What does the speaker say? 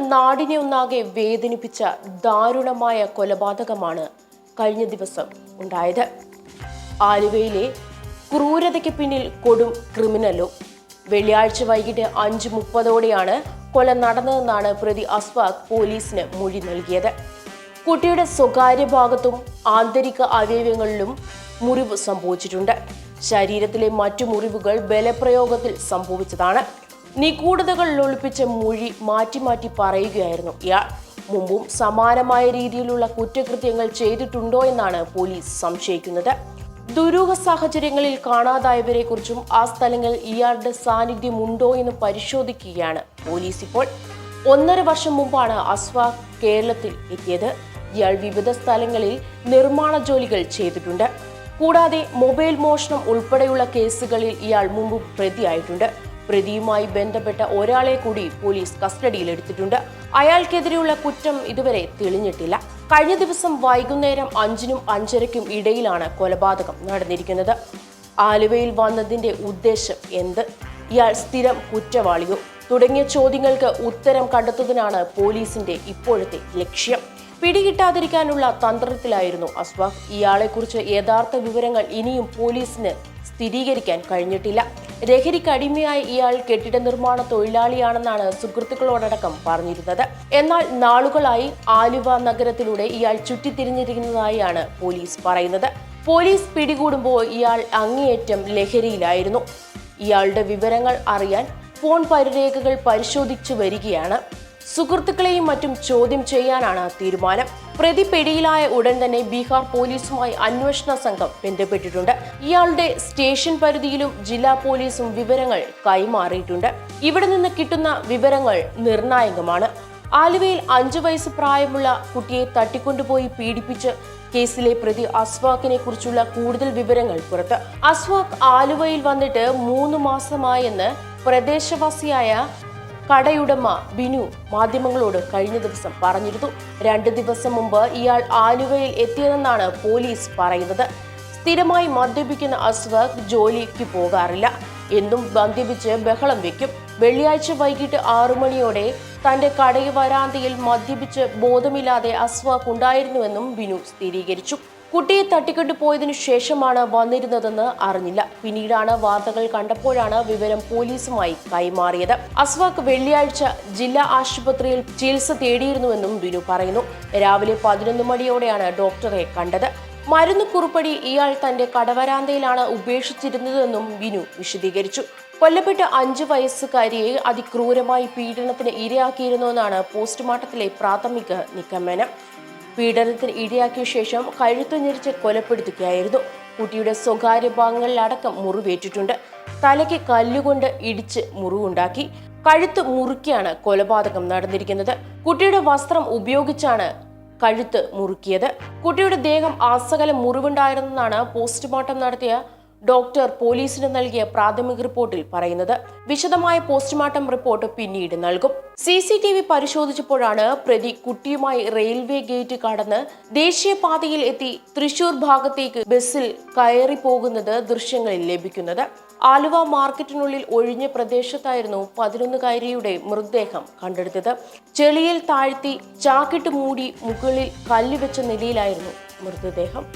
നാടിനെ ഒന്നാകെ വേദനിപ്പിച്ച ദാരുണമായ കൊലപാതകമാണ് കഴിഞ്ഞ ദിവസം ഉണ്ടായത്. ആലുവയിലെ ക്രൂരതയ്ക്ക് പിന്നിൽ കൊടും ക്രിമിനലും. വെള്ളിയാഴ്ച വൈകിട്ട് അഞ്ച് മുപ്പതോടെയാണ് കൊല നടന്നതെന്നാണ് പ്രതി അസ്വാഖ് പോലീസിന് മൊഴി നൽകിയത്. കുട്ടിയുടെ സ്വകാര്യ ഭാഗത്തും ആന്തരിക അവയവങ്ങളിലും മുറിവ് സംഭവിച്ചിട്ടുണ്ട്. ശരീരത്തിലെ മറ്റു മുറിവുകൾ ബലപ്രയോഗത്തിൽ സംഭവിച്ചതാണ്. നിഗൂഢതകൾ ഒളിപ്പിച്ച മൊഴി മാറ്റി മാറ്റി പറയുകയായിരുന്നു ഇയാൾ. മുമ്പും സമാനമായ രീതിയിലുള്ള കുറ്റകൃത്യങ്ങൾ ചെയ്തിട്ടുണ്ടോ എന്നാണ് പോലീസ് സംശയിക്കുന്നത്. ദുരൂഹ സാഹചര്യങ്ങളിൽ കാണാതായവരെ കുറിച്ചും ആ സ്ഥലങ്ങളിൽ ഇയാളുടെ സാന്നിധ്യം ഉണ്ടോ എന്ന് പരിശോധിക്കുകയാണ് പോലീസ് ഇപ്പോൾ. ഒന്നര വർഷം മുമ്പാണ് അസ്വ കേരളത്തിൽ എത്തിയത്. ഇയാൾ വിവിധ സ്ഥലങ്ങളിൽ നിർമ്മാണ ജോലികൾ ചെയ്തിട്ടുണ്ട്. കൂടാതെ മൊബൈൽ മോഷണം ഉൾപ്പെടെയുള്ള കേസുകളിൽ ഇയാൾ മുമ്പ് പ്രതിയായിട്ടുണ്ട്. പ്രതിയുമായി ബന്ധപ്പെട്ട ഒരാളെ കൂടി പോലീസ് കസ്റ്റഡിയിലെടുത്തിട്ടുണ്ട് അയാൾക്കെതിരെയുള്ള കുറ്റം ഇതുവരെ തെളിഞ്ഞിട്ടില്ല. കഴിഞ്ഞ ദിവസം വൈകുന്നേരം അഞ്ചിനും അഞ്ചരയ്ക്കും ഇടയിലാണ് കൊലപാതകം നടന്നിരിക്കുന്നത്. ആലുവയിൽ വന്നതിന്റെ ഉദ്ദേശം എന്ത്? ഇയാൾ സ്ഥിരം കുറ്റവാളിയോ? തുടങ്ങിയ ചോദ്യങ്ങൾക്ക് ഉത്തരം കണ്ടെത്തുന്നതിനാണ് പോലീസിന്റെ ഇപ്പോഴത്തെ ലക്ഷ്യം. പിടികിട്ടാതിരിക്കാനുള്ള തന്ത്രത്തിലായിരുന്നു അസ്വാഖ് ഇയാളെക്കുറിച്ച് യഥാർത്ഥ വിവരങ്ങൾ ഇനിയും പോലീസിന് സ്ഥിരീകരിക്കാൻ കഴിഞ്ഞിട്ടില്ല. ലഹരിക്ക് അടിമയായ ഇയാൾ കെട്ടിട നിർമ്മാണ തൊഴിലാളിയാണെന്നാണ് സുഹൃത്തുക്കളോടടക്കം പറഞ്ഞിരുന്നത്. എന്നാൽ നാളുകളായി ആലുവ നഗരത്തിലൂടെ ഇയാൾ ചുറ്റിത്തിരിഞ്ഞിരിക്കുന്നതായാണ് പോലീസ് പറയുന്നത്. പോലീസ് പിടികൂടുമ്പോൾ ഇയാൾ അങ്ങേയറ്റം ലഹരിയിലായിരുന്നു. ഇയാളുടെ വിവരങ്ങൾ അറിയാൻ ഫോൺ പരിരേഖകൾ പരിശോധിച്ചു വരികയാണ്. സുഹൃത്തുക്കളെയും മറ്റും ചോദ്യം ചെയ്യാനാണ് തീരുമാനം. പ്രതി പിടിയിലായ ഉടൻ തന്നെ ബീഹാർ പോലീസുമായി അന്വേഷണ സംഘം ബന്ധപ്പെട്ടിട്ടുണ്ട്. ഇയാളുടെ സ്റ്റേഷൻ പരിധിയിലും ജില്ലാ പോലീസും വിവരങ്ങൾ കൈമാറിയിട്ടുണ്ട്. ഇവിടെ നിന്ന് കിട്ടുന്ന വിവരങ്ങൾ നിർണായകമാണ്. ആലുവയിൽ അഞ്ചു വയസ്സ് പ്രായമുള്ള കുട്ടിയെ തട്ടിക്കൊണ്ടുപോയി പീഡിപ്പിച്ച് കേസിലെ പ്രതി അസ്വാഖിനെ കുറിച്ചുള്ള കൂടുതൽ വിവരങ്ങൾ പുറത്ത്. അസ്വാഖ് ആലുവയിൽ വന്നിട്ട് മൂന്ന് മാസമായെന്ന് പ്രദേശവാസിയായ കടയുടമ ബിനു മാധ്യമങ്ങളോട് കഴിഞ്ഞ ദിവസം പറഞ്ഞിരുന്നു. രണ്ട് ദിവസം മുമ്പ് ഇയാൾ ആലുവയിൽ എത്തിയതെന്നാണ് പോലീസ് പറയുന്നത്. സ്ഥിരമായി മദ്യപിക്കുന്ന അസ്വഖ് ജോലിക്ക് പോകാറില്ല. എന്നും മദ്യപിച്ച് ബഹളം വെക്കും. വെള്ളിയാഴ്ച വൈകിട്ട് ആറു മണിയോടെ തന്റെ കടയിൽ വരാന്തയിൽ മദ്യപിച്ച് ബോധമില്ലാതെ അസ്വാഖ് ഉണ്ടായിരുന്നുവെന്നും ബിനു സ്ഥിരീകരിച്ചു. കുട്ടിയെ തട്ടിക്കൊണ്ടു പോയതിനു ശേഷമാണ് വന്നിരുന്നതെന്ന് അറിഞ്ഞില്ല. പിന്നീടാണ് വാർത്തകൾ കണ്ടപ്പോഴാണ് വിവരം പോലീസുമായി കൈമാറിയത്. അസ്വാഖ് വെള്ളിയാഴ്ച ജില്ലാ ആശുപത്രിയിൽ ചികിത്സ തേടിയിരുന്നുവെന്നും ബിനു പറയുന്നു. രാവിലെ പതിനൊന്ന് മണിയോടെയാണ് ഡോക്ടറെ കണ്ടത്. മരുന്ന് കുറുപ്പടി ഇയാൾ തന്റെ കടവരാന്തയിലാണ് ഉപേക്ഷിച്ചിരുന്നതെന്നും ബിനു വിശദീകരിച്ചു. കൊല്ലപ്പെട്ട അഞ്ചു വയസ്സുകാരിയെ അതിക്രൂരമായി പീഡനത്തിന് ഇരയാക്കിയിരുന്നുവെന്നാണ് പോസ്റ്റ്മോർട്ടത്തിലെ പ്രാഥമിക നിഗമനം. പീഡനത്തിന് ഇടയാക്കിയ ശേഷം കഴുത്തു ഞെരിച്ച് കൊലപ്പെടുത്തുകയായിരുന്നു. കുട്ടിയുടെ സ്വകാര്യ ഭാഗങ്ങളിലടക്കം മുറിവേറ്റിട്ടുണ്ട്. തലയ്ക്ക് കല്ലുകൊണ്ട് ഇടിച്ച് മുറിവുണ്ടാക്കി. കഴുത്ത് മുറുക്കിയാണ് കൊലപാതകം നടന്നിരിക്കുന്നത്. കുട്ടിയുടെ വസ്ത്രം ഉപയോഗിച്ചാണ് കഴുത്ത് മുറുക്കിയത്. കുട്ടിയുടെ ദേഹം ആസകലം മുറിവുണ്ടായിരുന്നെന്നാണ് പോസ്റ്റ്മോർട്ടം നടത്തിയ ഡോക്ടർ പോലീസിന് നൽകിയ പ്രാഥമിക റിപ്പോർട്ടിൽ പറയുന്നത്. വിശദമായ പോസ്റ്റ്മോർട്ടം റിപ്പോർട്ട് പിന്നീട് നൽകും. സി സി ടി വി പരിശോധിച്ചപ്പോഴാണ് പ്രതി കുട്ടിയുമായി റെയിൽവേ ഗേറ്റ് കടന്ന് ദേശീയപാതയിൽ എത്തി തൃശൂർ ഭാഗത്തേക്ക് ബസ്സിൽ കയറി പോകുന്നത് ദൃശ്യങ്ങളിൽ ലഭിക്കുന്നത്. ആലുവ മാർക്കറ്റിനുള്ളിൽ ഒഴിഞ്ഞ പ്രദേശത്തായിരുന്നു പതിനൊന്നുകാരിയുടെ മൃതദേഹം കണ്ടെടുത്തത്. ചെളിയിൽ താഴ്ത്തി ചാക്കിട്ട് മൂടി മുകളിൽ കല്ലുവെച്ച നിലയിലായിരുന്നു മൃതദേഹം.